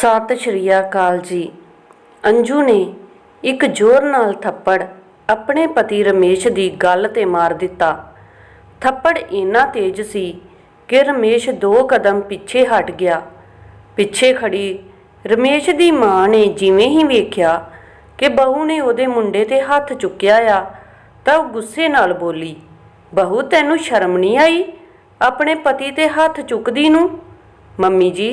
ਸਤਿ ਸ਼੍ਰੀ ਅਕਾਲ ਜੀ। ਅੰਜੂ ਨੇ ਇੱਕ ਜ਼ੋਰ ਨਾਲ ਥੱਪੜ ਆਪਣੇ ਪਤੀ ਰਮੇਸ਼ ਦੀ ਗੱਲ ਤੇ ਮਾਰ ਦਿੱਤਾ। ਥੱਪੜ ਇੰਨਾ ਤੇਜ਼ ਸੀ ਕਿ ਰਮੇਸ਼ ਦੋ ਕਦਮ ਪਿੱਛੇ ਹਟ ਗਿਆ। ਪਿੱਛੇ ਖੜੀ ਰਮੇਸ਼ ਦੀ ਮਾਂ ਨੇ ਜਿਵੇਂ ਹੀ ਵੇਖਿਆ ਕਿ ਬਹੂ ਨੇ ਉਹਦੇ ਮੁੰਡੇ ਤੇ ਹੱਥ ਚੁੱਕਿਆ ਆ, ਤਾਂ ਉਹ ਗੁੱਸੇ ਨਾਲ ਬੋਲੀ, ਬਹੂ, ਤੈਨੂੰ ਸ਼ਰਮ ਨਹੀਂ ਆਈ? ਆਪਣੇ ਪਤੀ ਤੇ ਹੱਥ ਚੁੱਕਦੀ ਨੂੰ? ਮੰਮੀ ਜੀ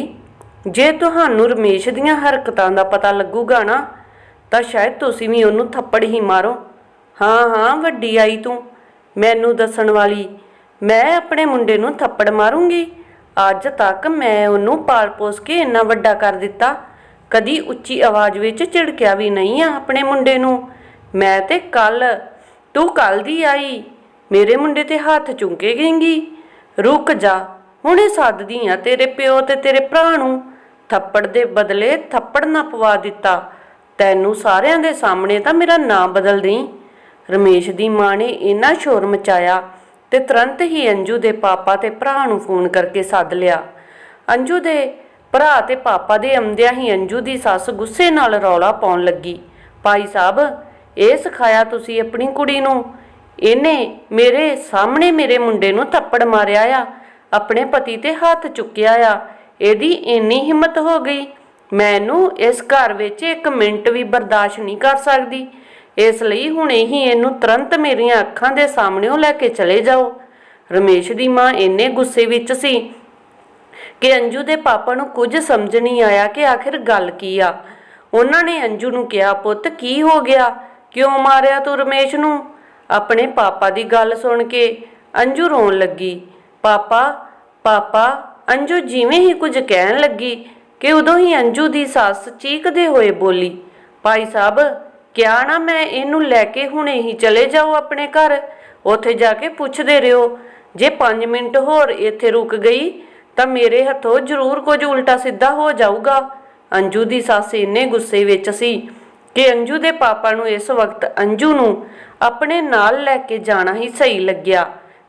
ਜੇ ਤੁਹਾਨੂੰ ਰਮੇਸ਼ ਦੀਆਂ ਹਰਕਤਾਂ ਦਾ ਪਤਾ ਲੱਗੂਗਾ ਨਾ, ਤਾਂ ਸ਼ਾਇਦ ਤੁਸੀਂ ਵੀ ਉਹਨੂੰ ਥੱਪੜ ਹੀ ਮਾਰੋ। ਹਾਂ ਹਾਂ, ਵੱਡੀ ਆਈ ਤੂੰ। ਮੈਨੂੰ ਦੱਸਣ ਵਾਲੀ, ਮੈਂ ਆਪਣੇ ਮੁੰਡੇ ਨੂੰ ਥੱਪੜ ਮਾਰੂੰਗੀ। ਅੱਜ ਤੱਕ ਮੈਂ ਉਹਨੂੰ ਪਾਲ ਪੋਸ ਕੇ ਇੰਨਾ ਵੱਡਾ ਕਰ ਦਿੱਤਾ। ਕਦੀ ਉੱਚੀ ਆਵਾਜ਼ ਵਿੱਚ ਝਿੜਕਿਆ ਵੀ ਨਹੀਂ ਆ ਆਪਣੇ ਮੁੰਡੇ ਨੂੰ। ਮੈਂ ਤੇ ਕੱਲ, ਤੂੰ ਕੱਲ ਦੀ ਆਈ। ਮੇਰੇ ਮੁੰਡੇ ਤੇ ਹੱਥ ਚੁੰਕੇ ਗਏਂਗੀ ਰੁਕ ਜਾ, ਹੁਣੇ ਸੱਦਦੀ ਆ ਤੇਰੇ ਪਿਓ ਤੇ ਤੇਰੇ ਭਰਾ ਨੂੰ। ਥੱਪੜ ਦੇ ਬਦਲੇ ਥੱਪੜ ਨਾ ਪਵਾ ਦਿੱਤਾ। ਤੈਨੂੰ ਸਾਰਿਆਂ ਦੇ ਸਾਹਮਣੇ ਤਾਂ ਮੇਰਾ ਨਾਂ ਬਦਲ ਦੇਈਂ। ਰਮੇਸ਼ ਦੀ ਮਾਂ ਨੇ ਇੰਨਾ ਸ਼ੋਰ ਮਚਾਇਆ ਤੇ ਤੁਰੰਤ ਹੀ ਅੰਜੂ ਦੇ ਪਾਪਾ ਤੇ ਭਰਾ ਨੂੰ ਫੋਨ ਕਰਕੇ ਸੱਦ ਲਿਆ। ਅੰਜੂ ਦੇ ਭਰਾ ਤੇ ਪਾਪਾ ਦੇ ਆਉਂਦਿਆਂ ਹੀ ਅੰਜੂ ਦੀ ਸੱਸ ਗੁੱਸੇ ਨਾਲ ਰੌਲਾ ਪਾਉਣ ਲੱਗੀ। ਭਾਈ ਸਾਹਿਬ, ਇਹ ਸਿਖਾਇਆ ਤੁਸੀਂ ਆਪਣੀ ਕੁੜੀ ਨੂੰ? ਇਹਨੇ ਮੇਰੇ ਸਾਹਮਣੇ ਮੇਰੇ ਮੁੰਡੇ ਨੂੰ ਥੱਪੜ ਮਾਰਿਆ ਆ, ਆਪਣੇ ਪਤੀ ਤੇ ਹੱਥ ਚੁੱਕਿਆ ਆ। ਇਹਦੀ ਇੰਨੀ ਹਿੰਮਤ ਹੋ ਗਈ। ਮੈਨੂੰ ਇਸ ਘਰ ਵਿੱਚ ਇੱਕ ਮਿੰਟ ਵੀ ਬਰਦਾਸ਼ਤ ਨਹੀਂ ਕਰ ਸਕਦੀ। ਇਸ ਲਈ ਹੁਣ ਹੀ ਇਹਨੂੰ ਤੁਰੰਤ ਮੇਰੀਆਂ ਅੱਖਾਂ ਦੇ ਸਾਹਮਣੇੋਂ ਲੈ ਕੇ ਚਲੇ ਜਾਓ। ਰਮੇਸ਼ ਦੀ ਮਾਂ ਇੰਨੇ ਗੁੱਸੇ ਵਿੱਚ ਸੀ ਕਿ ਅੰਜੂ ਦੇ ਪਾਪਾ ਨੂੰ ਕੁਝ ਸਮਝ ਨਹੀਂ ਆਇਆ ਕਿ ਆਖਿਰ ਗੱਲ ਕੀ ਆ। ਉਹਨਾਂ ਨੇ ਅੰਜੂ ਨੂੰ ਕਿਹਾ, ਪੁੱਤ, ਕੀ ਹੋ ਗਿਆ? ਕਿਉਂ ਮਾਰਿਆ ਤੂੰ ਰਮੇਸ਼ ਨੂੰ? ਆਪਣੇ ਪਾਪਾ ਦੀ ਗੱਲ ਸੁਣ ਕੇ ਅੰਜੂ ਰੋਣ ਲੱਗੀ। ਪਾਪਾ ਪਾਪਾ ਅੰਜੂ ਜਿਵੇਂ ਹੀ ਕੁਝ ਕਹਿਣ ਲੱਗੀ ਕਿ ਉਦੋਂ ਹੀ ਅੰਜੂ ਦੀ ਸੱਸ ਚੀਕਦੇ ਹੋਏ ਬੋਲੀ, ਭਾਈ ਸਾਹਿਬ ਕਿਹਾ ਨਾ ਮੈਂ ਇਹਨੂੰ ਲੈ ਕੇ ਹੁਣੇ ਹੀ ਚਲੇ ਜਾਓ ਆਪਣੇ ਘਰ? ਉੱਥੇ ਜਾ ਕੇ ਪੁੱਛਦੇ ਰਿਓ ਜੇ 5 ਮਿੰਟ ਹੋਰ ਇੱਥੇ ਰੁਕ ਗਈ, ਤਾਂ ਮੇਰੇ ਹੱਥੋਂ ਜ਼ਰੂਰ ਕੁਝ ਉਲਟਾ ਸਿੱਧਾ ਹੋ ਜਾਊਗਾ। ਅੰਜੂ ਦੀ ਸੱਸ ਇੰਨੇ ਗੁੱਸੇ ਵਿੱਚ ਸੀ ਕਿ ਅੰਜੂ ਦੇ ਪਾਪਾ ਨੂੰ ਇਸ ਵਕਤ ਅੰਜੂ ਨੂੰ ਆਪਣੇ ਨਾਲ ਲੈ ਕੇ ਜਾਣਾ ਹੀ ਸਹੀ ਲੱਗਿਆ,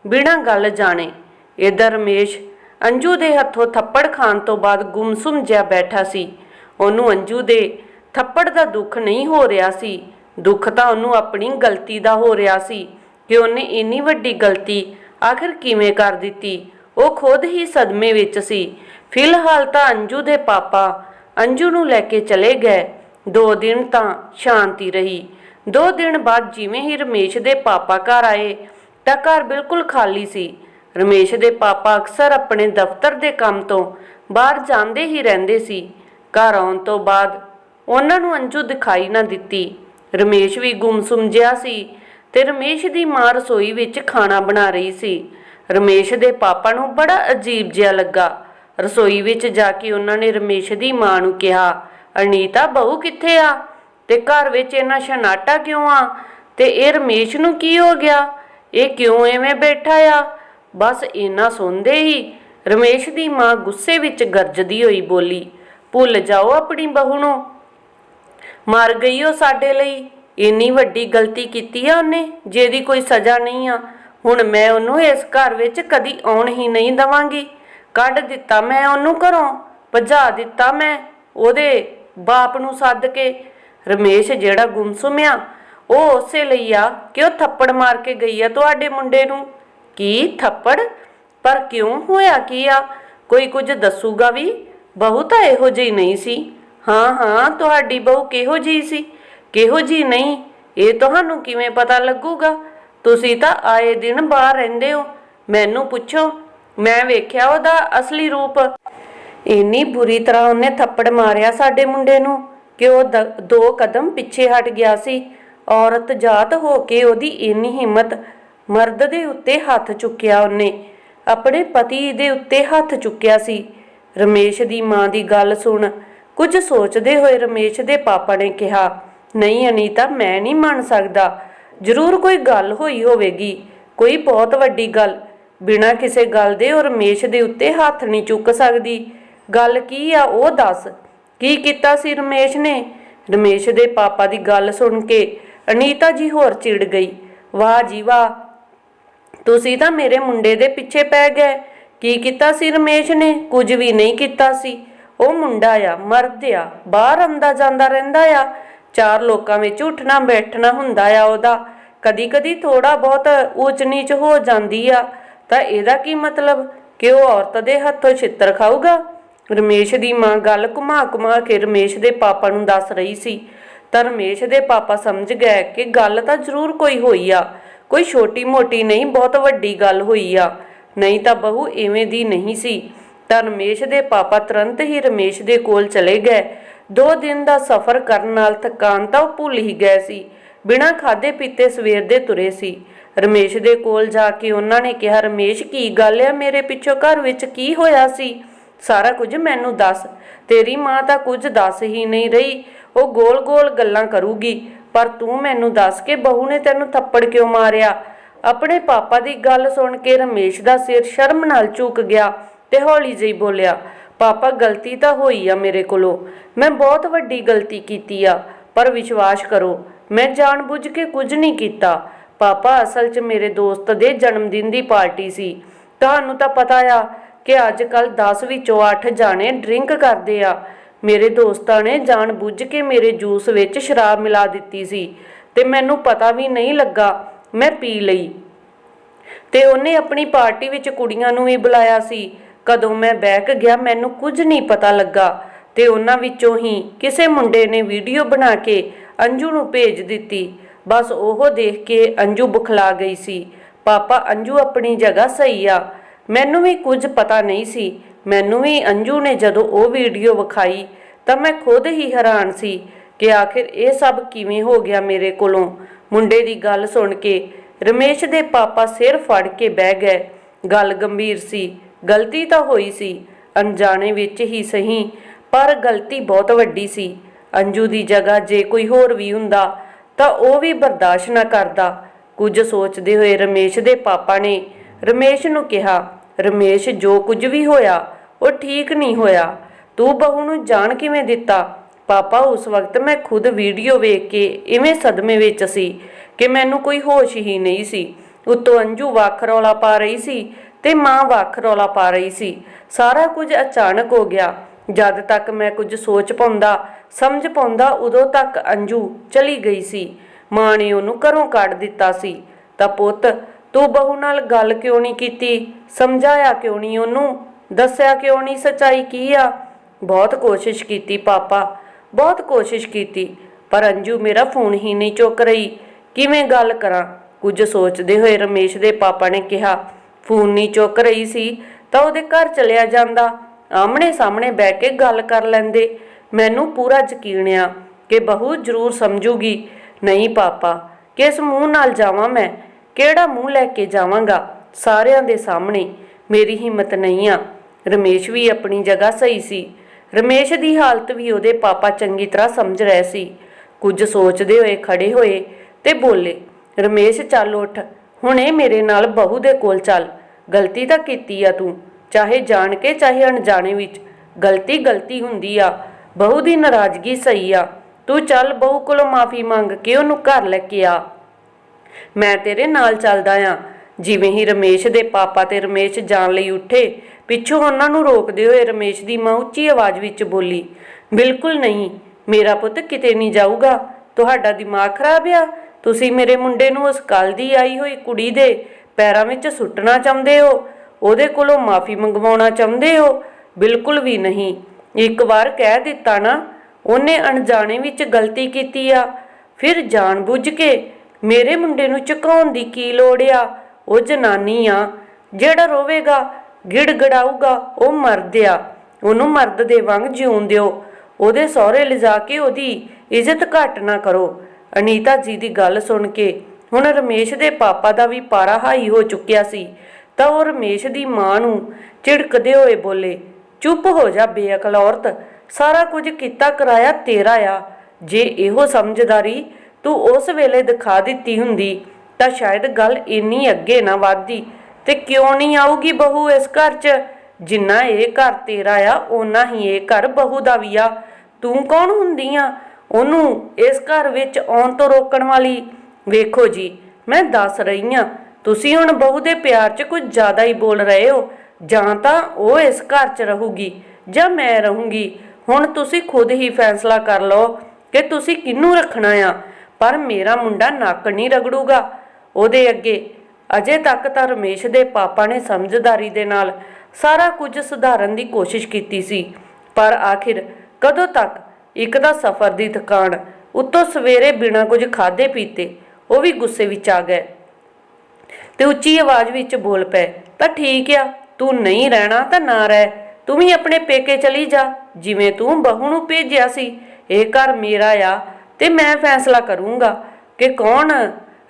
ਬਿਨਾਂ ਗੱਲ ਜਾਣੇ। ਇਧਰ ਰਮੇਸ਼ ਅੰਜੂ ਦੇ ਹੱਥੋਂ ਥੱਪੜ ਖਾਣ ਤੋਂ ਬਾਅਦ ਗੁੰਮਸੁਮ ਜਿਹਾ ਬੈਠਾ ਸੀ। ਉਹਨੂੰ ਅੰਜੂ ਦੇ ਥੱਪੜ ਦਾ ਦੁੱਖ ਨਹੀਂ ਹੋ ਰਿਹਾ ਸੀ। ਦੁੱਖ ਤਾਂ ਉਹਨੂੰ ਆਪਣੀ ਗਲਤੀ ਦਾ ਹੋ ਰਿਹਾ ਸੀ ਕਿ ਉਹਨੇ ਇੰਨੀ ਵੱਡੀ ਗਲਤੀ ਆਖਿਰ ਕਿਵੇਂ ਕਰ ਦਿੱਤੀ। ਉਹ ਖੁਦ ਹੀ ਸਦਮੇ ਵਿੱਚ ਸੀ। ਫਿਲਹਾਲ ਤਾਂ ਅੰਜੂ ਦੇ ਪਾਪਾ ਅੰਜੂ ਨੂੰ ਲੈ ਕੇ ਚਲੇ ਗਏ। ਦੋ ਦਿਨ ਤਾਂ ਸ਼ਾਂਤੀ ਰਹੀ। ਦੋ ਦਿਨ ਬਾਅਦ ਜਿਵੇਂ ਹੀ ਰਮੇਸ਼ ਦੇ ਪਾਪਾ ਘਰ ਆਏ ਤਾਂ ਘਰ ਬਿਲਕੁਲ ਖਾਲੀ ਸੀ। ਰਮੇਸ਼ ਦੇ ਪਾਪਾ ਅਕਸਰ ਆਪਣੇ ਦਫ਼ਤਰ ਦੇ ਕੰਮ ਤੋਂ ਬਾਹਰ ਜਾਂਦੇ ਹੀ ਰਹਿੰਦੇ ਸੀ। ਘਰ ਆਉਣ ਤੋਂ ਬਾਅਦ ਉਹਨਾਂ ਨੂੰ ਅੰਜੂ ਦਿਖਾਈ ਨਾ ਦਿੱਤੀ। ਰਮੇਸ਼ ਵੀ ਗੁੰਮਸੁਮ ਜਿਹਾ ਸੀ ਤੇ ਰਮੇਸ਼ ਦੀ ਮਾਂ ਰਸੋਈ ਵਿੱਚ ਖਾਣਾ ਬਣਾ ਰਹੀ ਸੀ। ਰਮੇਸ਼ ਦੇ ਪਾਪਾ ਨੂੰ ਬੜਾ ਅਜੀਬ ਜਿਹਾ ਲੱਗਾ। ਰਸੋਈ ਵਿੱਚ ਜਾ ਕੇ ਉਹਨਾਂ ਨੇ ਰਮੇਸ਼ ਦੀ ਮਾਂ ਨੂੰ ਕਿਹਾ, ਅਨੀਤਾ, ਬਹੂ ਕਿੱਥੇ ਆ? ਤੇ ਘਰ ਵਿੱਚ ਇੰਨਾ ਸ਼ਨਾਟਾ ਕਿਉਂ ਆ? ਤੇ ਇਹ ਰਮੇਸ਼ ਨੂੰ ਕੀ ਹੋ ਗਿਆ? ਇਹ ਕਿਉਂ ਐਵੇਂ ਬੈਠਾ ਆ? ਬਸ ਇੰਨਾ ਸੁਣਦੇ ਹੀ। ਰਮੇਸ਼ ਦੀ ਮਾਂ ਗੁੱਸੇ ਵਿੱਚ ਗਰਜਦੀ ਹੋਈ ਬੋਲੀ, ਭੁੱਲ ਜਾਓ ਆਪਣੀ ਬਹੂ ਨੂੰ ਮਰ ਗਈ ਉਹ ਸਾਡੇ ਲਈ। ਇੰਨੀ ਵੱਡੀ ਗਲਤੀ ਕੀਤੀ ਆ ਉਹਨੇ, ਜਿਹਦੀ ਕੋਈ ਸਜ਼ਾ ਨਹੀਂ ਆ। ਹੁਣ ਮੈਂ ਉਹਨੂੰ ਇਸ ਘਰ ਵਿੱਚ ਕਦੀ ਆਉਣ ਹੀ ਨਹੀਂ ਦਵਾਂਗੀ। ਕੱਢ ਦਿੱਤਾ ਮੈਂ ਉਹਨੂੰ ਘਰੋਂ, ਭਜਾ ਦਿੱਤਾ ਮੈਂ ਉਹਦੇ ਬਾਪ ਨੂੰ ਸੱਦ ਕੇ। ਰਮੇਸ਼ ਜਿਹੜਾ ਗੁੰਮਸੁਮਿਆ ਉਹ ਉਸੇ ਲਈ ਆ ਕਿ ਉਹ ਥੱਪੜ ਮਾਰ ਕੇ ਗਈ ਆ ਤੁਹਾਡੇ ਮੁੰਡੇ ਨੂੰ। ਕੀ ਥੱਪੜ? ਪਰ ਕਿਉਂ ਹੋਇਆ ਕੀ ਆ? ਕੋਈ ਕੁਝ ਦੱਸੂਗਾ ਵੀ? ਬਹੂ ਤਾਂ ਇਹੋ ਜਿਹੀ ਨਹੀਂ ਸੀ। ਹਾਂ ਹਾਂ, ਤੁਹਾਡੀ ਬਹੂ ਕਿਹੋ ਜਿਹੀ ਸੀ? ਕਿਹੋ ਜਿਹੀ ਨਹੀਂ? ਇਹ ਤੁਹਾਨੂੰ ਕਿਵੇਂ ਪਤਾ ਲੱਗੂਗਾ? ਤੁਸੀਂ ਤਾਂ ਆਏ ਦਿਨ ਬਾਹਰ ਰਹਿੰਦੇ ਹੋ। ਮੈਨੂੰ ਪੁੱਛੋ। ਮੈਂ ਵੇਖਿਆ ਉਹਦਾ ਅਸਲੀ ਰੂਪ। ਇੰਨੀ ਬੁਰੀ ਤਰ੍ਹਾਂ ਉਹਨੇ ਥੱਪੜ ਮਾਰਿਆ ਸਾਡੇ ਮੁੰਡੇ ਨੂੰ। ਕਿ ਉਹ ਦ- ਦੋ ਕਦਮ ਪਿੱਛੇ ਹਟ ਗਿਆ ਸੀ। ਔਰਤ ਜਾਤ ਹੋ ਕੇ ਉਹਦੀ ਇੰਨੀ ਹਿੰਮਤ ਮਰਦ ਦੇ ਉੱਤੇ ਹੱਥ ਚੁੱਕਿਆ ਉਹਨੇ। ਆਪਣੇ ਪਤੀ ਦੇ ਉੱਤੇ ਹੱਥ ਚੁੱਕਿਆ ਸੀ। ਰਮੇਸ਼ ਦੀ ਮਾਂ ਦੀ ਗੱਲ ਸੁਣ, ਕੁਝ ਸੋਚਦੇ ਹੋਏ ਰਮੇਸ਼ ਦੇ ਪਾਪਾ ਨੇ ਕਿਹਾ, ਨਹੀਂ ਅਨੀਤਾ, ਮੈਂ ਨਹੀਂ ਮੰਨ ਸਕਦਾ। ਜ਼ਰੂਰ ਕੋਈ ਗੱਲ ਹੋਈ ਹੋਵੇਗੀ। ਕੋਈ ਬਹੁਤ ਵੱਡੀ ਗੱਲ। ਬਿਨਾਂ ਕਿਸੇ ਗੱਲ ਦੇ ਉਹ ਰਮੇਸ਼ ਦੇ ਉੱਤੇ ਹੱਥ ਨਹੀਂ ਚੁੱਕ ਸਕਦੀ। ਗੱਲ ਕੀ ਆ ਉਹ ਦੱਸ। ਕੀ ਕੀਤਾ ਸੀ ਰਮੇਸ਼ ਨੇ? ਰਮੇਸ਼ ਦੇ ਪਾਪਾ ਦੀ ਗੱਲ ਸੁਣ ਕੇ ਅਨੀਤਾ ਜੀ ਹੋਰ ਚਿੜ ਗਈ। ਵਾਹ ਜੀ ਵਾਹ ਤੁਸੀਂ ਤਾਂ ਮੇਰੇ ਮੁੰਡੇ ਦੇ ਪਿੱਛੇ ਪੈ ਗਏ। ਕੀ ਕੀਤਾ ਸੀ ਰਮੇਸ਼ ਨੇ? ਕੁਝ ਵੀ ਨਹੀਂ ਕੀਤਾ ਸੀ। ਉਹ ਮੁੰਡਾ ਆ, ਮਰਦ ਆ, ਬਾਹਰ ਆਉਂਦਾ ਜਾਂਦਾ ਰਹਿੰਦਾ ਆ। ਚਾਰ ਲੋਕਾਂ ਵਿੱਚ ਉੱਠਣਾ ਬੈਠਣਾ ਹੁੰਦਾ ਆ ਉਹਦਾ। ਕਦੀ ਕਦੀ ਥੋੜਾ ਬਹੁਤ ਊਚ ਨੀਚ ਹੋ ਜਾਂਦੀ ਆ। ਤਾਂ ਇਹਦਾ ਕੀ ਮਤਲਬ? ਕਿ ਉਹ ਔਰਤ ਦੇ ਹੱਥੋਂ ਛਿੱਤਰ ਖਾਊਗਾ? ਰਮੇਸ਼ ਦੀ ਮਾਂ ਗੱਲ ਘੁਮਾ ਘੁਮਾ ਕੇ ਰਮੇਸ਼ ਦੇ ਪਾਪਾ ਨੂੰ ਦੱਸ ਰਹੀ ਸੀ। ਤਾਂ ਰਮੇਸ਼ ਦੇ ਪਾਪਾ ਸਮਝ ਗਏ ਕਿ ਗੱਲ ਤਾਂ ਜ਼ਰੂਰ ਕੋਈ ਹੋਈ ਆ। ਕੋਈ ਛੋਟੀ ਮੋਟੀ ਨਹੀਂ, ਬਹੁਤ ਵੱਡੀ ਗੱਲ ਹੋਈ ਆ। ਨਹੀਂ ਤਾਂ ਬਹੂ, ਇਵੇਂ ਦੀ ਨਹੀਂ ਸੀ। ਤਾਂ ਰਮੇਸ਼ ਦੇ ਪਾਪਾ ਤੁਰੰਤ ਹੀ ਰਮੇਸ਼ ਦੇ ਕੋਲ ਚਲੇ ਗਏ। ਦੋ ਦਿਨ ਦਾ ਸਫ਼ਰ ਕਰਨ ਨਾਲ ਥਕਾਨ ਤਾਂ ਉਹ ਭੁੱਲ ਹੀ ਗਏ ਸੀ। ਬਿਨਾਂ ਖਾਦੇ ਪੀਤੇ ਸਵੇਰ ਦੇ ਤੁਰੇ ਸੀ। ਰਮੇਸ਼ ਦੇ ਕੋਲ ਜਾ ਕੇ ਉਹਨਾਂ ਨੇ ਕਿਹਾ, ਰਮੇਸ਼, ਕੀ ਗੱਲ ਆ? ਮੇਰੇ ਪਿੱਛੋਂ ਘਰ ਵਿੱਚ ਕੀ ਹੋਇਆ ਸੀ? ਸਾਰਾ ਕੁਝ ਮੈਨੂੰ ਦੱਸ। ਤੇਰੀ ਮਾਂ ਤਾਂ ਕੁਝ ਦੱਸ ਹੀ ਨਹੀਂ ਰਹੀ। ਉਹ ਗੋਲ-ਗੋਲ ਗੱਲਾਂ ਕਰੂਗੀ। ਪਰ ਤੂੰ ਮੈਨੂੰ ਦੱਸ ਕੇ ਬਹੂ ਨੇ ਤੈਨੂੰ ਥੱਪੜ ਕਿਉਂ ਮਾਰਿਆ? ਆਪਣੇ ਪਾਪਾ ਦੀ ਗੱਲ ਸੁਣ ਕੇ ਰਮੇਸ਼ ਦਾ ਸਿਰ ਸ਼ਰਮ ਨਾਲ ਝੁਕ ਗਿਆ ਤੇ ਹੌਲੀ ਜਿਹੀ ਬੋਲਿਆ, ਪਾਪਾ, ਗਲਤੀ ਤਾਂ ਹੋਈ ਆ ਮੇਰੇ ਕੋਲੋਂ। ਮੈਂ ਬਹੁਤ ਵੱਡੀ ਗਲਤੀ ਕੀਤੀ ਆ, ਪਰ ਵਿਸ਼ਵਾਸ ਕਰੋ, ਮੈਂ ਜਾਣਬੁੱਝ ਕੇ ਕੁਝ ਨਹੀਂ ਕੀਤਾ। ਪਾਪਾ, ਅਸਲ 'ਚ ਮੇਰੇ ਦੋਸਤ ਦੇ ਜਨਮ ਦਿਨ ਦੀ ਪਾਰਟੀ ਸੀ। ਤੁਹਾਨੂੰ ਤਾਂ ਪਤਾ ਆ ਕਿ ਅੱਜ ਕੱਲ 10 ਵਿੱਚੋਂ 8 ਜਾਣੇ ਡਰਿੰਕ ਕਰਦੇ ਆ। ਮੇਰੇ ਦੋਸਤਾਂ ਨੇ ਜਾਣਬੁੱਝ ਕੇ ਮੇਰੇ ਜੂਸ ਵਿੱਚ ਸ਼ਰਾਬ ਮਿਲਾ ਦਿੱਤੀ ਸੀ ਤੇ ਮੈਨੂੰ ਪਤਾ ਵੀ ਨਹੀਂ ਲੱਗਾ ਮੈਂ ਪੀ ਲਈ। ਤੇ ਉਹਨੇ ਆਪਣੀ ਪਾਰਟੀ ਵਿੱਚ ਕੁੜੀਆਂ ਨੂੰ ਵੀ ਬੁਲਾਇਆ ਸੀ। ਕਦੋਂ ਮੈਂ ਬੈਕ ਗਿਆ ਮੈਨੂੰ ਕੁਝ ਨਹੀਂ ਪਤਾ ਲੱਗਾ ਤੇ ਉਹਨਾਂ ਵਿੱਚੋਂ ਹੀ ਕਿਸੇ ਮੁੰਡੇ ਨੇ ਵੀਡੀਓ ਬਣਾ ਕੇ ਅੰਜੂ ਨੂੰ ਭੇਜ ਦਿੱਤੀ। ਬਸ ਉਹ ਦੇਖ ਕੇ ਅੰਜੂ ਬੁਖਲਾ ਗਈ ਸੀ। ਪਾਪਾ, ਅੰਜੂ ਆਪਣੀ ਜਗ੍ਹਾ ਸਹੀ ਆ। ਮੈਨੂੰ ਵੀ ਕੁਝ ਪਤਾ ਨਹੀਂ ਸੀ। ਮੈਨੂੰ ਵੀ ਅੰਜੂ ਨੇ ਜਦੋਂ ਉਹ ਵੀਡੀਓ ਵਿਖਾਈ ਤਾਂ ਮੈਂ ਖੁਦ ਹੀ ਹੈਰਾਨ ਸੀ ਕਿ ਆਖਿਰ ਇਹ ਸਭ ਕਿਵੇਂ ਹੋ ਗਿਆ ਮੇਰੇ ਕੋਲੋਂ। ਮੁੰਡੇ ਦੀ ਗੱਲ ਸੁਣ ਕੇ ਰਮੇਸ਼ ਦੇ ਪਾਪਾ ਸਿਰ ਫੜ ਕੇ ਬਹਿ ਗਏ। ਗੱਲ ਗੰਭੀਰ ਸੀ, ਗਲਤੀ ਤਾਂ ਹੋਈ ਸੀ, ਅਣਜਾਣੇ ਵਿੱਚ ਹੀ ਸਹੀ, ਪਰ ਗਲਤੀ ਬਹੁਤ ਵੱਡੀ ਸੀ। ਅੰਜੂ ਦੀ ਜਗ੍ਹਾ ਜੇ ਕੋਈ ਹੋਰ ਵੀ ਹੁੰਦਾ ਤਾਂ ਉਹ ਵੀ ਬਰਦਾਸ਼ਤ ਨਾ ਕਰਦਾ। ਕੁਝ ਸੋਚਦੇ ਹੋਏ ਰਮੇਸ਼ ਦੇ ਪਾਪਾ ਨੇ ਰਮੇਸ਼ ਨੂੰ ਕਿਹਾ, ਰਮੇਸ਼, ਜੋ ਕੁਝ ਵੀ ਹੋਇਆ ਉਹ ਠੀਕ ਨਹੀਂ ਹੋਇਆ। ਤੂੰ ਬਹੂ ਨੂੰ ਜਾਣ ਕਿਵੇਂ ਦਿੱਤਾ? ਪਾਪਾ, ਉਸ ਵਕਤ ਮੈਂ ਖੁਦ ਵੀਡੀਓ ਵੇਖ ਕੇ ਇਵੇਂ ਸਦਮੇ ਵਿੱਚ ਸੀ ਕਿ ਮੈਨੂੰ ਕੋਈ ਹੋਸ਼ ਹੀ ਨਹੀਂ ਸੀ। ਉੱਤੋਂ ਅੰਜੂ ਵੱਖ ਰੌਲਾ ਪਾ ਰਹੀ ਸੀ ਤੇ ਮਾਂ ਵੱਖ ਰੌਲਾ ਪਾ ਰਹੀ ਸੀ। ਸਾਰਾ ਕੁਝ ਅਚਾਨਕ ਹੋ ਗਿਆ। ਜਦ ਤੱਕ ਮੈਂ ਕੁਝ ਸੋਚ ਪਾਉਂਦਾ, ਸਮਝ ਪਾਉਂਦਾ, ਉਦੋਂ ਤੱਕ ਅੰਜੂ ਚਲੀ ਗਈ ਸੀ। ਮਾਂ ਨੇ ਉਹਨੂੰ ਘਰੋਂ ਕੱਢ ਦਿੱਤਾ ਸੀ। ਤਾਂ ਪੁੱਤ, ਤੂੰ ਬਹੂ ਨਾਲ ਗੱਲ ਕਿਉਂ ਨਹੀਂ ਕੀਤੀ? ਸਮਝਾਇਆ ਕਿਉਂ ਨਹੀਂ ਉਹਨੂੰ? ਦੱਸਿਆ ਕਿਉਂ ਨਹੀਂ, ਸੱਚਾਈ ਕੀ ਆ? ਬਹੁਤ ਕੋਸ਼ਿਸ਼ ਕੀਤੀ ਪਾਪਾ, ਬਹੁਤ ਕੋਸ਼ਿਸ਼ ਕੀਤੀ, ਪਰ ਅੰਜੂ ਮੇਰਾ ਫੋਨ ਹੀ ਨਹੀਂ ਚੁੱਕ ਰਹੀ। ਕਿਵੇਂ ਗੱਲ ਕਰਾਂ? ਕੁਝ ਸੋਚਦੇ ਹੋਏ ਰਮੇਸ਼ ਦੇ ਪਾਪਾ ਨੇ ਕਿਹਾ, ਫੋਨ ਨਹੀਂ ਚੁੱਕ ਰਹੀ ਸੀ, ਤਾਂ ਉਹਦੇ ਘਰ ਚਲਿਆ ਜਾਂਦਾ। ਆਮਣੇ ਸਾਹਮਣੇ ਬਹਿ ਕੇ ਗੱਲ ਕਰ ਲੈਂਦੇ। ਮੈਨੂੰ ਪੂਰਾ ਯਕੀਨ ਆ ਕਿ ਬਹੂ ਜ਼ਰੂਰ ਸਮਝੂਗੀ, ਨਹੀਂ ਪਾਪਾ, ਕਿਸ ਮੂੰਹ ਨਾਲ ਜਾਵਾਂ ਮੈਂ? ਕਿਹੜਾ ਮੂੰਹ ਲੈ ਕੇ ਜਾਵਾਂਗਾ? ਸਾਰਿਆਂ ਦੇ ਸਾਹਮਣੇ ਮੇਰੀ ਹਿੰਮਤ ਨਹੀਂ ਆ। ਰਮੇਸ਼ ਵੀ ਆਪਣੀ ਜਗ੍ਹਾ ਸਹੀ ਸੀ। ਰਮੇਸ਼ ਦੀ ਹਾਲਤ ਵੀ ਉਹਦੇ ਪਾਪਾ ਚੰਗੀ ਤਰ੍ਹਾਂ ਸਮਝ ਰਹੇ ਸੀ। ਕੁਝ ਸੋਚਦੇ ਹੋਏ, ਖੜੇ ਹੋਏ ਤੇ ਬੋਲੇ, ਰਮੇਸ਼, ਚੱਲ ਉੱਠ। ਹੁਣੇ ਮੇਰੇ ਨਾਲ ਬਹੂ ਦੇ ਕੋਲ ਚੱਲ। ਗਲਤੀ ਤਾਂ ਕੀਤੀ ਆ ਤੂੰ, ਚਾਹੇ ਜਾਣ ਕੇ, ਚਾਹੇ ਅਣਜਾਣੇ ਵਿੱਚ। ਗਲਤੀ ਗਲਤੀ ਹੁੰਦੀ ਆ। ਬਹੂ ਦੀ ਨਾਰਾਜ਼ਗੀ ਸਹੀ ਆ। ਤੂੰ ਚੱਲ, ਬਹੂ ਕੋਲੋਂ ਮਾਫੀ ਮੰਗ ਕੇ ਉਹਨੂੰ ਘਰ ਲੈ ਕੇ ਆ। ਮੈਂ ਤੇਰੇ ਨਾਲ ਚੱਲਦਾ ਆ। ਜਿਵੇਂ ਹੀ ਰਮੇਸ਼ ਦੇ ਪਾਪਾ ਤੇ ਰਮੇਸ਼ ਜਾਣ ਲਈ ਉੱਠੇ ਪਿੱਛੋਂ ਉਹਨਾਂ ਨੂੰ ਰੋਕਦੇ ਹੋਏ ਰਮੇਸ਼ ਦੀ ਮਾਂ ਉੱਚੀ ਆਵਾਜ਼ ਵਿੱਚ ਬੋਲੀ, ਬਿਲਕੁਲ ਨਹੀਂ, ਮੇਰਾ ਪੁੱਤ ਕਿਤੇ ਨਹੀਂ ਜਾਊਗਾ। ਤੁਹਾਡਾ ਦਿਮਾਗ ਖਰਾਬ ਆ? ਤੁਸੀਂ ਮੇਰੇ ਮੁੰਡੇ ਨੂੰ ਉਸ ਕੱਲ ਦੀ ਆਈ ਹੋਈ ਕੁੜੀ ਦੇ ਪੈਰਾਂ ਵਿੱਚ ਸੁੱਟਣਾ ਚਾਹੁੰਦੇ ਹੋ? ਉਹਦੇ ਕੋਲੋਂ ਮਾਫੀ ਮੰਗਵਾਉਣਾ ਚਾਹੁੰਦੇ ਹੋ? ਬਿਲਕੁਲ ਵੀ ਨਹੀਂ। ਇੱਕ ਵਾਰ ਕਹਿ ਦਿੱਤਾ ਨਾ, ਉਹਨੇ ਅਣਜਾਣੇ ਵਿੱਚ ਗਲਤੀ ਕੀਤੀ ਆ। ਫਿਰ ਜਾਣਬੁੱਝ ਕੇ ਮੇਰੇ ਮੁੰਡੇ ਨੂੰ ਝੁਕਾਉਣ ਦੀ ਕੀ ਲੋੜ ਆ? ਉਹ ਜਨਾਨੀ ਆ, ਜਿਹੜਾ ਰੋਵੇਗਾ ਗਿੜਗੜਾਊਗਾ, ਉਹ ਮਰਦ ਆ ਉਹਨੂੰ ਮਰਦ ਦੇ ਵਾਂਗ ਜਿਉਣ ਦਿਓ। ਉਹਦੇ ਸਹੁਰੇ ਲਿਜਾ ਕੇ ਉਹਦੀ ਇੱਜ਼ਤ ਘੱਟ ਨਾ ਕਰੋ। ਅਨੀਤਾ ਜੀ ਦੀ ਗੱਲ ਸੁਣ ਕੇ ਹੁਣ ਰਮੇਸ਼ ਦੇ ਪਾਪਾ ਦਾ ਵੀ ਪਾਰਾ ਹਾਈ ਹੋ ਚੁੱਕਿਆ ਸੀ, ਤਾਂ ਉਹ ਰਮੇਸ਼ ਦੀ ਮਾਂ ਨੂੰ ਝਿੜਕਦੇ ਹੋਏ ਬੋਲੇ, ਚੁੱਪ ਹੋ ਜਾ ਬੇਅਕਲ ਔਰਤ, ਸਾਰਾ ਕੁਝ ਕੀਤਾ ਕਰਾਇਆ ਤੇਰਾ ਆ। ਜੇ ਇਹੋ ਸਮਝਦਾਰੀ ਤੂੰ ਉਸ ਵੇਲੇ ਦਿਖਾ ਦਿੱਤੀ ਹੁੰਦੀ, ਤਾਂ ਸ਼ਾਇਦ ਗੱਲ ਇੰਨੀ ਅੱਗੇ ਨਾ ਵਧਦੀ। ਤੇ ਕਿਉਂ ਨਹੀਂ ਆਊਗੀ ਬਹੂ ਇਸ ਘਰ 'ਚ? ਜਿੰਨਾ ਇਹ ਘਰ ਤੇਰਾ ਆ, ਓਨਾ ਹੀ ਇਹ ਘਰ ਬਹੂ ਦਾ ਵੀ ਆ। ਤੂੰ ਕੌਣ ਹੁੰਦੀ ਆ ਉਹਨੂੰ ਇਸ ਘਰ ਵਿੱਚ ਆਉਣ ਤੋਂ ਰੋਕਣ ਵਾਲੀ? ਵੇਖੋ ਜੀ, ਮੈਂ ਦੱਸ ਰਹੀ ਆ, ਤੁਸੀਂ ਹੁਣ ਬਹੂ ਦੇ ਪਿਆਰ 'ਚ ਕੁਝ ਜ਼ਿਆਦਾ ਹੀ ਬੋਲ ਰਹੇ ਹੋ। ਜਾਂ ਤਾਂ ਉਹ ਇਸ ਘਰ 'ਚ ਰਹੂਗੀ, ਜਾਂ ਮੈਂ ਰਹੂੰਗੀ। ਹੁਣ ਤੁਸੀਂ ਖੁਦ ਹੀ ਫੈਸਲਾ ਕਰ ਲਓ ਕਿ ਤੁਸੀਂ ਕਿਹਨੂੰ ਰੱਖਣਾ ਆ। ਪਰ ਮੇਰਾ ਮੁੰਡਾ ਨੱਕ ਨਹੀਂ ਰਗੜੂਗਾ। ਉਹਦੇ ਅੱਗੇ ਅਜੇ ਤੱਕ ਤਾਂ ਰਮੇਸ਼ ਦੇ ਪਾਪਾ ਨੇ ਸਮਝਦਾਰੀ ਦੇ ਨਾਲ ਸਾਰਾ ਕੁਝ ਸੁਧਾਰਨ ਦੀ ਕੋਸ਼ਿਸ਼ ਕੀਤੀ ਸੀ। ਪਰ ਆਖਿਰ ਕਦੋਂ ਤੱਕ ਇੱਕ ਤਾਂ ਸਫ਼ਰ ਦੀ ਥਕਾਨ, ਉੱਤੋਂ ਸਵੇਰੇ ਬਿਨਾਂ ਕੁਝ ਖਾਦੇ ਪੀਤੇ, ਉਹ ਵੀ ਗੁੱਸੇ ਵਿੱਚ ਆ ਗਏ। ਤੇ ਉੱਚੀ ਆਵਾਜ਼ ਵਿੱਚ ਬੋਲ ਪਏ, ਤਾਂ ਠੀਕ ਆ, ਤੂੰ ਨਹੀਂ ਰਹਿਣਾ ਤਾਂ ਨਾ ਰਹਿ, ਤੂੰ ਵੀ ਆਪਣੇ ਪੇਕੇ ਚਲੀ ਜਾ, ਜਿਵੇਂ ਤੂੰ ਬਹੂ ਨੂੰ ਭੇਜਿਆ ਸੀ। ਇਹ ਘਰ ਮੇਰਾ ਆ ਤੇ ਮੈਂ ਫੈਸਲਾ ਕਰੂੰਗਾ ਕਿ ਕੌਣ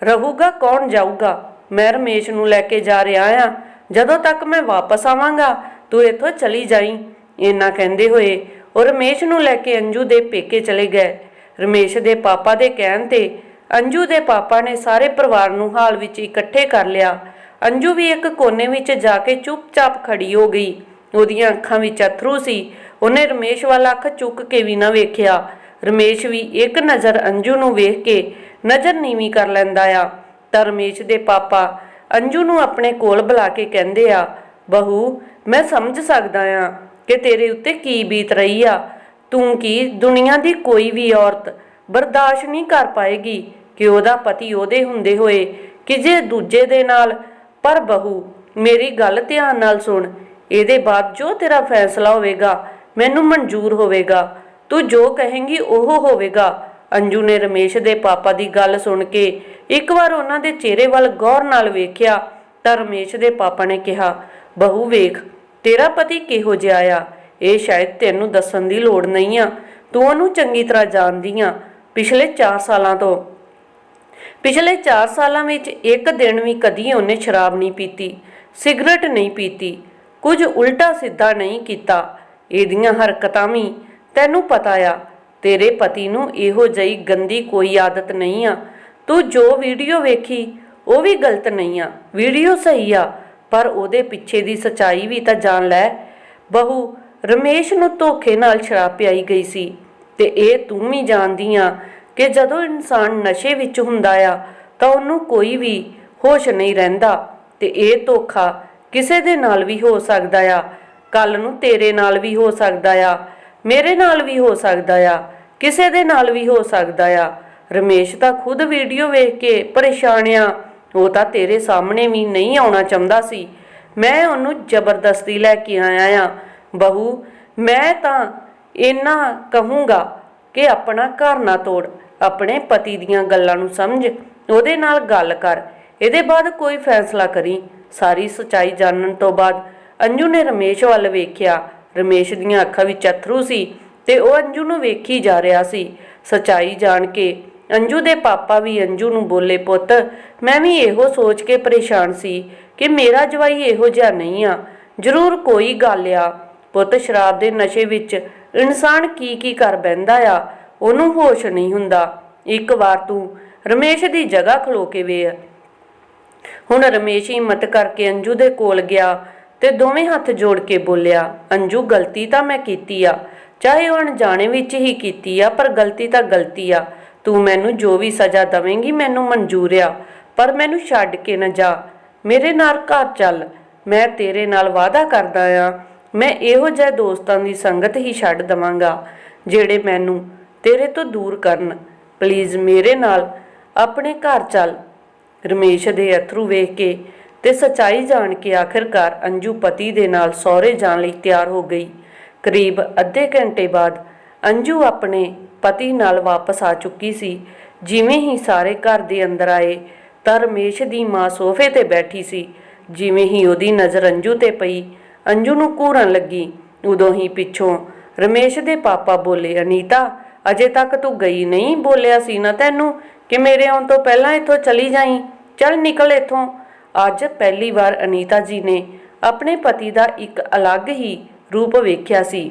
ਰਹੂਗਾ, ਕੌਣ ਜਾਊਗਾ। ਮੈਂ ਰਮੇਸ਼ ਨੂੰ ਲੈ ਕੇ ਜਾ ਰਿਹਾ ਆ। ਜਦੋਂ ਤੱਕ ਮੈਂ ਵਾਪਸ ਆਵਾਂਗਾ, ਤੂੰ ਇੱਥੋਂ ਚਲੀ ਜਾਈਂ, ਇੰਨਾ ਕਹਿੰਦੇ ਹੋਏ ਉਹ ਰਮੇਸ਼ ਨੂੰ ਲੈ ਕੇ ਅੰਜੂ ਦੇ ਪੇਕੇ ਚਲੇ ਗਏ। ਰਮੇਸ਼ ਦੇ ਪਾਪਾ ਦੇ ਕਹਿਣ ਤੇ ਅੰਜੂ ਦੇ ਪਾਪਾ ਨੇ ਸਾਰੇ ਪਰਿਵਾਰ ਨੂੰ ਹਾਲ ਵਿੱਚ ਇਕੱਠੇ ਕਰ ਲਿਆ। ਅੰਜੂ ਵੀ ਇੱਕ ਕੋਨੇ ਵਿੱਚ ਜਾ ਕੇ ਚੁੱਪਚਾਪ ਖੜੀ ਹੋ ਗਈ। ਉਹਦੀਆਂ ਅੱਖਾਂ ਵਿੱਚ ਅਥਰੂ ਸੀ। ਉਹਨੇ ਰਮੇਸ਼ ਵੱਲ ਅੱਖ ਚੁੱਕ ਕੇ ਵੀ ਨਾ ਵੇਖਿਆ। ਰਮੇਸ਼ ਵੀ ਇੱਕ ਨਜ਼ਰ ਅੰਜੂ ਨੂੰ ਵੇਖ ਕੇ ਨਜ਼ਰ ਨੀਵੀਂ ਕਰ ਲੈਂਦਾ ਆ। ਤਾਂ ਰਮੇਸ਼ ਦੇ ਪਾਪਾ ਅੰਜੂ ਨੂੰ ਆਪਣੇ ਕੋਲ ਬੁਲਾ ਕੇ ਕਹਿੰਦੇ ਆ, ਬਹੂ, ਮੈਂ ਸਮਝ ਸਕਦਾ ਆ ਕਿ ਤੇਰੇ ਉੱਤੇ ਕੀ ਬੀਤ ਰਹੀ ਆ। ਤੂੰ ਕੀ ਦੁਨੀਆ ਦੀ ਕੋਈ ਵੀ ਔਰਤ ਬਰਦਾਸ਼ਤ ਨਹੀਂ ਕਰ ਪਾਏਗੀ? ਕਿ ਉਹਦਾ ਪਤੀ ਉਹਦੇ ਹੁੰਦੇ ਹੋਏ ਕਿ ਜੇ ਦੂਜੇ ਦੇ ਨਾਲ? ਪਰ ਬਹੂ, ਮੇਰੀ ਗੱਲ ਧਿਆਨ ਨਾਲ ਸੁਣ। ਇਹਦੇ ਬਾਅਦ ਜੋ ਤੇਰਾ ਫੈਸਲਾ ਹੋਵੇਗਾ, ਮੈਨੂੰ ਮਨਜ਼ੂਰ ਹੋਵੇਗਾ। ਤੂੰ ਜੋ ਕਹੇਂਗੀ, ਉਹ ਹੋਵੇਗਾ। ਅੰਜੂ ਨੇ ਰਮੇਸ਼ ਦੇ ਪਾਪਾ ਦੀ ਗੱਲ ਸੁਣ ਕੇ ਇੱਕ ਵਾਰ ਉਹਨਾਂ ਦੇ ਚਿਹਰੇ ਵੱਲ ਗੌਰ ਨਾਲ ਵੇਖਿਆ ਤਾਂ ਰਮੇਸ਼ ਦੇ ਪਾਪਾ ਨੇ ਕਿਹਾ, ਬਹੂ ਵੇਖ, ਤੇਰਾ ਪਤੀ ਕਿਹੋ ਜਿਹਾ ਆ? ਇਹ ਸ਼ਾਇਦ ਤੈਨੂੰ ਦੱਸਣ ਦੀ ਲੋੜ ਨਹੀਂ ਆ। ਤੂੰ ਉਹਨੂੰ ਚੰਗੀ ਤਰ੍ਹਾਂ ਜਾਣਦੀ ਆ, ਪਿਛਲੇ 4 ਸਾਲਾਂ ਤੋਂ। ਪਿਛਲੇ 4 ਸਾਲਾਂ ਵਿੱਚ ਇੱਕ ਦਿਨ ਵੀ ਕਦੀ ਉਹਨੇ ਸ਼ਰਾਬ ਨਹੀਂ ਪੀਤੀ, ਸਿਗਰਟ ਨਹੀਂ ਪੀਤੀ, ਕੁਝ ਉਲਟਾ ਸਿੱਧਾ ਨਹੀਂ ਕੀਤਾ। ਇਹਦੀਆਂ ਹਰਕਤਾਂ ਵੀ ਤੈਨੂੰ ਪਤਾ ਆ, ਤੇਰੇ ਪਤੀ ਨੂੰ ਇਹੋ ਜਿਹੀ ਗੰਦੀ ਕੋਈ ਆਦਤ ਨਹੀਂ ਆ। ਤੂੰ ਜੋ ਵੀਡੀਓ ਵੇਖੀ, ਉਹ ਵੀ ਗਲਤ ਨਹੀਂ ਆ। ਵੀਡੀਓ ਸਹੀ ਆ, ਪਰ ਉਹਦੇ ਪਿੱਛੇ ਦੀ ਸਚਾਈ ਵੀ ਤਾਂ ਜਾਣ ਲੈ। ਬਹੂ, ਰਮੇਸ਼ ਨੂੰ ਧੋਖੇ ਨਾਲ ਸ਼ਰਾਬ ਪਿਆਈ ਗਈ ਸੀ ਤੇ ਇਹ ਤੂੰ ਵੀ ਜਾਣਦੀ ਆ ਕਿ ਜਦੋਂ ਇਨਸਾਨ ਨਸ਼ੇ ਵਿੱਚ ਹੁੰਦਾ ਆ, ਤਾਂ ਉਹਨੂੰ ਕੋਈ ਵੀ ਹੋਸ਼ ਨਹੀਂ ਰਹਿੰਦਾ ਤੇ ਇਹ ਧੋਖਾ ਕਿਸੇ ਦੇ ਨਾਲ ਵੀ ਹੋ ਸਕਦਾ ਆ। ਕੱਲ ਨੂੰ ਤੇਰੇ ਨਾਲ ਵੀ ਹੋ ਸਕਦਾ ਆ, ਮੇਰੇ ਨਾਲ ਵੀ ਹੋ ਸਕਦਾ ਆ, ਕਿਸੇ ਦੇ ਨਾਲ ਵੀ ਹੋ ਸਕਦਾ ਆ। ਰਮੇਸ਼ ਤਾਂ ਖੁਦ ਵੀਡੀਓ ਵੇਖ ਕੇ ਪਰੇਸ਼ਾਨ ਆ। ਉਹ ਤਾਂ ਤੇਰੇ ਸਾਹਮਣੇ ਵੀ ਨਹੀਂ ਆਉਣਾ ਚਾਹੁੰਦਾ ਸੀ। ਮੈਂ ਉਹਨੂੰ ਜ਼ਬਰਦਸਤੀ ਲੈ ਕੇ ਆਇਆ ਆ। ਬਹੂ, ਮੈਂ ਤਾਂ ਇੰਨਾ ਕਹੂੰਗਾ ਕਿ ਆਪਣਾ ਘਰ ਨਾ ਤੋੜ, ਆਪਣੇ ਪਤੀ ਦੀਆਂ ਗੱਲਾਂ ਨੂੰ ਸਮਝ, ਉਹਦੇ ਨਾਲ ਗੱਲ ਕਰ। ਇਹਦੇ ਬਾਅਦ ਕੋਈ ਫੈਸਲਾ ਕਰੀ। ਸਾਰੀ ਸਚਾਈ ਜਾਣਨ ਤੋਂ ਬਾਅਦ ਅੰਜੂ ਨੇ ਰਮੇਸ਼ ਵੱਲ ਵੇਖਿਆ। ਰਮੇਸ਼ ਦੀਆਂ ਅੱਖਾਂ ਵਿੱਚ ਅਥਰੂ ਸੀ ਤੇ ਉਹ ਅੰਜੂ ਨੂੰ ਵੇਖੀ ਜਾ ਰਿਹਾ ਸੀ। ਸਚਾਈ ਜਾਣ ਕੇ ਅੰਜੂ ਦੇ ਪਾਪਾ ਵੀ ਅੰਜੂ ਨੂੰ ਬੋਲੇ, ਪੁੱਤ, ਮੈਂ ਵੀ ਇਹੋ ਸੋਚ ਕੇ ਪਰੇਸ਼ਾਨ ਸੀ ਕਿ ਮੇਰਾ ਜਵਾਈ ਇਹੋ ਜਿਹਾ ਨਹੀਂ ਆ। ਜ਼ਰੂਰ ਕੋਈ ਗੱਲ ਆ। ਪੁੱਤ ਸ਼ਰਾਬ ਦੇ ਨਸ਼ੇ ਵਿੱਚ ਇਨਸਾਨ ਕੀ ਕੀ ਕਰ ਬੈੰਦਾ ਆ, ਉਹਨੂੰ ਹੋਸ਼ ਨਹੀਂ ਹੁੰਦਾ। ਇੱਕ ਵਾਰ ਤੂੰ ਰਮੇਸ਼ ਦੀ ਜਗ੍ਹਾ ਖਲੋ ਕੇ ਵੇ ਹੁਣ ਰਮੇਸ਼ ਹਿੰਮਤ ਕਰਕੇ ਅੰਜੂ ਦੇ ਕੋਲ ਗਿਆ ਤੇ ਦੋਵੇਂ ਹੱਥ ਜੋੜ ਕੇ ਬੋਲਿਆ, ਅੰਜੂ, ਗਲਤੀ ਤਾਂ ਮੈਂ ਕੀਤੀ ਆ। ਚਾਹੇ ਉਹ ਅਣਜਾਣੇ ਵਿੱਚ ਹੀ ਕੀਤੀ ਆ, ਪਰ ਗਲਤੀ ਤਾਂ ਗਲਤੀ ਆ। ਤੂੰ ਮੈਨੂੰ ਜੋ ਵੀ ਸਜ਼ਾ ਦਵੇਂਗੀ ਮੈਨੂੰ ਮਨਜ਼ੂਰ ਆ, ਪਰ ਮੈਨੂੰ ਛੱਡ ਕੇ ਨਾ ਜਾ। ਮੇਰੇ ਨਾਲ ਘਰ ਚੱਲ, ਮੈਂ ਤੇਰੇ ਨਾਲ ਵਾਅਦਾ ਕਰਦਾ ਆ। ਮੈਂ ਇਹੋ ਜਿਹੇ ਦੋਸਤਾਂ ਦੀ ਸੰਗਤ ਹੀ ਛੱਡ ਦਵਾਂਗਾ, ਜਿਹੜੇ ਮੈਨੂੰ ਤੇਰੇ ਤੋਂ ਦੂਰ ਕਰਨ। ਪਲੀਜ਼ ਮੇਰੇ ਨਾਲ ਆਪਣੇ ਘਰ ਚੱਲ। ਰਮੇਸ਼ ਦੇ ਅਥਰੂ ਵੇਖ ਕੇ ਤੇ ਸਚਾਈ ਜਾਣ ਕੇ ਆਖਿਰਕਾਰ ਅੰਜੂ ਪਤੀ ਦੇ ਨਾਲ ਸਹੁਰੇ ਜਾਣ ਲਈ ਤਿਆਰ ਹੋ ਗਈ। ਕਰੀਬ ਅੱਧੇ ਘੰਟੇ ਬਾਅਦ ਅੰਜੂ ਆਪਣੇ ਪਤੀ ਨਾਲ ਵਾਪਸ ਆ ਚੁੱਕੀ ਸੀ। ਜਿਵੇਂ ਹੀ ਸਾਰੇ ਘਰ ਦੇ ਅੰਦਰ ਆਏ ਤਾਂ ਰਮੇਸ਼ ਦੀ ਮਾਂ ਸੋਫੇ ਤੇ ਬੈਠੀ ਸੀ। ਜਿਵੇਂ ਹੀ ਉਹਦੀ ਨਜ਼ਰ ਅੰਜੂ ਤੇ ਪਈ, ਅੰਜੂ ਨੂੰ ਘੂਰਨ ਲੱਗੀ। ਉਦੋਂ ਹੀ ਪਿੱਛੋਂ ਰਮੇਸ਼ ਦੇ ਪਾਪਾ ਬੋਲੇ, ਅਨੀਤਾ, ਅਜੇ ਤੱਕ ਤੂੰ ਗਈ ਨਹੀਂ? ਬੋਲਿਆ ਸੀ ਨਾ ਤੈਨੂੰ ਕਿ ਮੇਰੇ ਆਉਣ ਤੋਂ ਪਹਿਲਾਂ ਇੱਥੋਂ ਚਲੀ ਜਾਈਂ? ਚੱਲ ਨਿਕਲ ਇੱਥੋਂ। ਅੱਜ ਪਹਿਲੀ ਵਾਰ ਅਨੀਤਾ ਜੀ ਨੇ ਆਪਣੇ ਪਤੀ ਦਾ ਇੱਕ ਅਲੱਗ ਹੀ ਰੂਪ ਵੇਖਿਆ ਸੀ।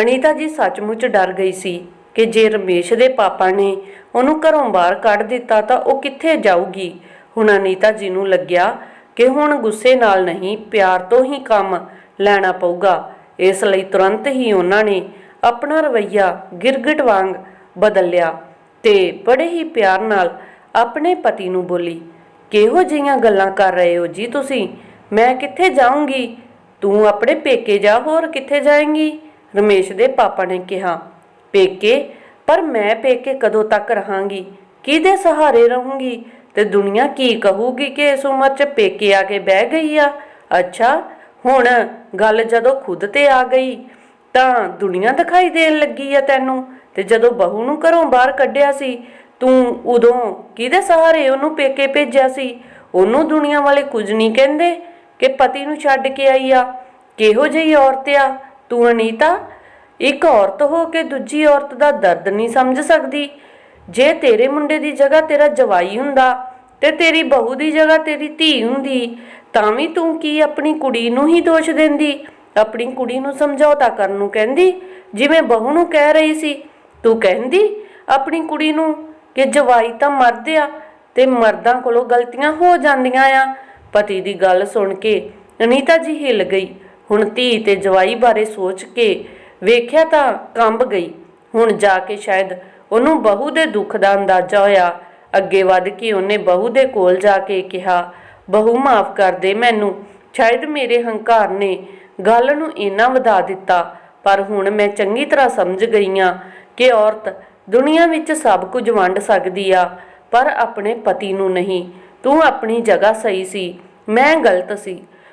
ਅਨੀਤਾ ਜੀ ਸੱਚਮੁੱਚ ਡਰ ਗਈ ਸੀ ਕਿ ਜੇ ਰਮੇਸ਼ ਦੇ ਪਾਪਾ ਨੇ ਉਹਨੂੰ ਘਰੋਂ ਬਾਹਰ ਕੱਢ ਦਿੱਤਾ ਤਾਂ ਉਹ ਕਿੱਥੇ ਜਾਊਗੀ। ਹੁਣ ਅਨੀਤਾ ਜੀ ਨੂੰ ਲੱਗਿਆ ਕਿ ਹੁਣ ਗੁੱਸੇ ਨਾਲ ਨਹੀਂ, ਪਿਆਰ ਤੋਂ ਹੀ ਕੰਮ ਲੈਣਾ ਪਊਗਾ। ਇਸ ਲਈ ਤੁਰੰਤ ਹੀ ਉਹਨਾਂ ਨੇ ਆਪਣਾ ਰਵਈਆ ਗਿਰਗਟ ਵਾਂਗ ਬਦਲ ਲਿਆ ਤੇ ਬੜੇ ਹੀ ਪਿਆਰ ਨਾਲ ਆਪਣੇ ਪਤੀ ਨੂੰ ਬੋਲੀ, ਕਿਹੋ ਜਿਹੀਆਂ ਗੱਲਾਂ ਕਰ ਰਹੇ ਹੋ ਜੀ ਤੁਸੀਂ? ਮੈਂ ਕਿੱਥੇ ਜਾਊਂਗੀ? ਤੂੰ ਆਪਣੇ ਪੇਕੇ ਜਾ, ਹੋਰ ਕਿੱਥੇ ਜਾਏਂਗੀ? ਰਮੇਸ਼ ਦੇ ਪਾਪਾ ਨੇ ਕਿਹਾ, ਪੇਕੇ, ਪਰ ਮੈਂ ਪੇਕੇ ਕਦੋਂ ਤੱਕ ਰਹਾਂਗੀ? ਕਿਹਦੇ ਸਹਾਰੇ ਰਹੂੰਗੀ? ਤੇ ਦੁਨੀਆ ਕੀ ਕਹੂਗੀ ਕਿ ਇਸ ਉਮਰ 'ਚ ਪੇਕੇ ਆ ਕੇ ਬਹਿ ਗਈ ਆ? ਅੱਛਾ, ਹੁਣ ਗੱਲ ਜਦੋਂ ਖੁਦ ਤੇ ਆ ਗਈ, ਤਾਂ ਦੁਨੀਆ ਦਿਖਾਈ ਦੇਣ ਲੱਗੀ ਆ ਤੈਨੂੰ? ਤੇ ਜਦੋਂ ਬਹੂ ਨੂੰ ਘਰੋਂ ਬਾਹਰ ਕੱਢਿਆ ਸੀ, ਤੂੰ ਉਦੋਂ ਕਿਹਦੇ ਸਹਾਰੇ ਉਹਨੂੰ ਪੇਕੇ ਭੇਜਿਆ ਸੀ? ਉਹਨੂੰ ਦੁਨੀਆ ਵਾਲੇ ਕੁਝ ਨਹੀਂ ਕਹਿੰਦੇ? ਕਿ ਪਤੀ ਨੂੰ ਛੱਡ ਕੇ ਆਈ ਆ? ਕਿਹੋ ਜਿਹੀ ਔਰਤ ਆ? ਤੂੰ ਅਨੀਤਾ, ਇੱਕ ਔਰਤ ਹੋ ਕੇ ਦੂਜੀ ਔਰਤ ਦਾ ਦਰਦ ਨਹੀਂ ਸਮਝ ਸਕਦੀ। ਜੇ ਤੇਰੇ ਮੁੰਡੇ ਦੀ ਜਗ੍ਹਾ ਤੇਰਾ ਜਵਾਈ ਹੁੰਦਾ ਤੇ ਤੇਰੀ ਬਹੂ ਦੀ ਜਗ੍ਹਾ ਤੇਰੀ ਧੀ ਹੁੰਦੀ, ਤਾਂ ਵੀ ਤੂੰ ਕੀ ਆਪਣੀ ਕੁੜੀ ਨੂੰ ਹੀ ਦੋਸ਼ ਦਿੰਦੀ? ਆਪਣੀ ਕੁੜੀ ਨੂੰ ਸਮਝੌਤਾ ਕਰਨ ਨੂੰ ਕਹਿੰਦੀ, ਜਿਵੇਂ ਬਹੂ ਨੂੰ ਕਹਿ ਰਹੀ ਸੀ। ਤੂੰ ਕਹਿੰਦੀ, ਆਪਣੀ ਕੁੜੀ ਨੂੰ ਕਿ ਜਵਾਈ ਤਾਂ ਮਰਦ ਆ ਤੇ ਮਰਦਾਂ ਕੋਲੋਂ ਗਲਤੀਆਂ ਹੋ ਜਾਂਦੀਆਂ ਆ। ਪਤੀ ਦੀ ਗੱਲ ਸੁਣ ਕੇ ਅਨੀਤਾ ਜੀ ਹਿੱਲ ਗਈ। ਹੁਣ ਧੀ ਤੇ ਜਵਾਈ ਬਾਰੇ ਸੋਚ ਕੇ ਵੇਖਿਆ ਤਾਂ ਕੰਬ ਗਈ। ਹੁਣ ਜਾ ਕੇ ਸ਼ਾਇਦ ਉਹਨੂੰ ਬਹੂ ਦੇ ਦੁੱਖ ਦਾ ਅੰਦਾਜ਼ਾ ਹੋਇਆ। ਅੱਗੇ ਵੱਧ ਕੇ ਉਹਨੇ ਬਹੂ ਦੇ ਕੋਲ ਜਾ ਕੇ ਕਿਹਾ, ਬਹੂ, ਮਾਫ ਕਰ ਦੇ ਮੈਨੂੰ। ਸ਼ਾਇਦ ਮੇਰੇ ਹੰਕਾਰ ਨੇ ਗੱਲ ਨੂੰ ਇੰਨਾ ਵਧਾ ਦਿੱਤਾ, ਪਰ ਹੁਣ ਮੈਂ ਚੰਗੀ ਤਰ੍ਹਾਂ ਸਮਝ ਗਈ ਆ ਕਿ ਔਰਤ ਦੁਨੀਆ ਵਿੱਚ ਸਭ ਕੁਝ ਵੰਡ ਸਕਦੀ ਆ, ਪਰ ਆਪਣੇ ਪਤੀ ਨੂੰ ਨਹੀਂ। ਤੂੰ ਆਪਣੀ ਜਗ੍ਹਾ ਸਹੀ ਸੀ, ਮੈਂ ਗਲਤ ਸੀ।